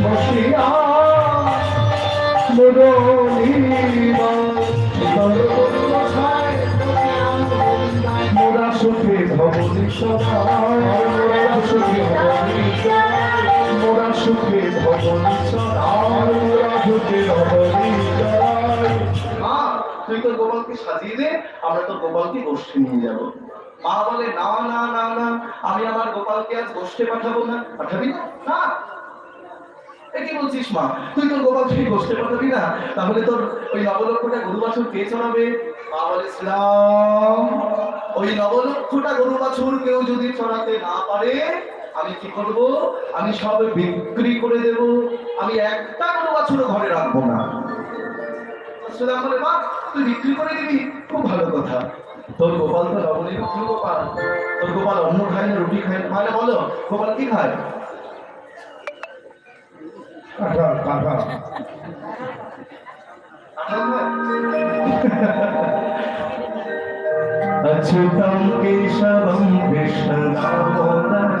বসিয়া তুই তোর গোপালকে সাজিয়ে দে, আমরা তোর গোপালকে গোষ্ঠী নিয়ে যাব। মা বলে, না না না না, আমি আমার গোপালকে আজ গোষ্ঠে পাঠাবো না। পাঠাবি না। কি বলছিস মা? তুই তোর গোপালকে গোষ্ঠে পাঠাবি না তাহলে তোর ওই নবলক্ষটা গরু বাছুর কে চড়াবে মা বলে, শ্রীরাম, ওই নবলক্ষটা গরু বাছুর কেউ যদি চড়াতে না পারে, আমি কি করব? আমি সব বিক্রি করে দেব। আমি একটা গরু বাছুরও ঘরে রাখব না। সুদাম বলে, মা, তুই বিক্রি করে দিবি? খুব ভালো কথা। তোর গোপাল তো লবণী রুটি গোপাল। তোর গোপাল অন্ন খায় রুটি খায় মানে বলো, গোপাল কি খায়? কাঁঠা কাঁঠা আঠাল খায়? अच्युतं केशवं कृष्णदामोदरं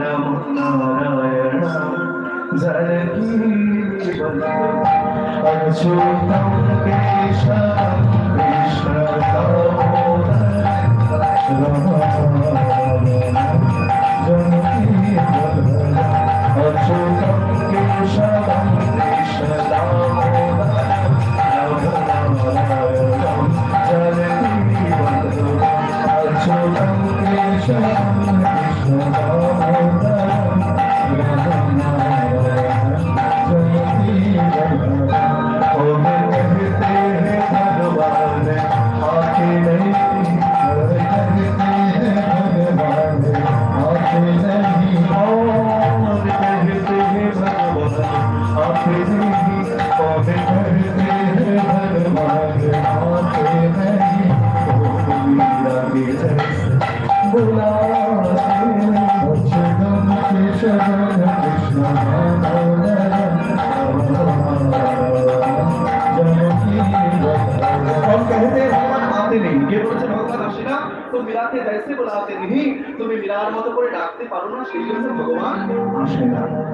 रमनारायणं जानकीवल्लभम् अच्युतं তো মিলাতে জেসে বুলাতে নেই তুমি ভগবান আসে না।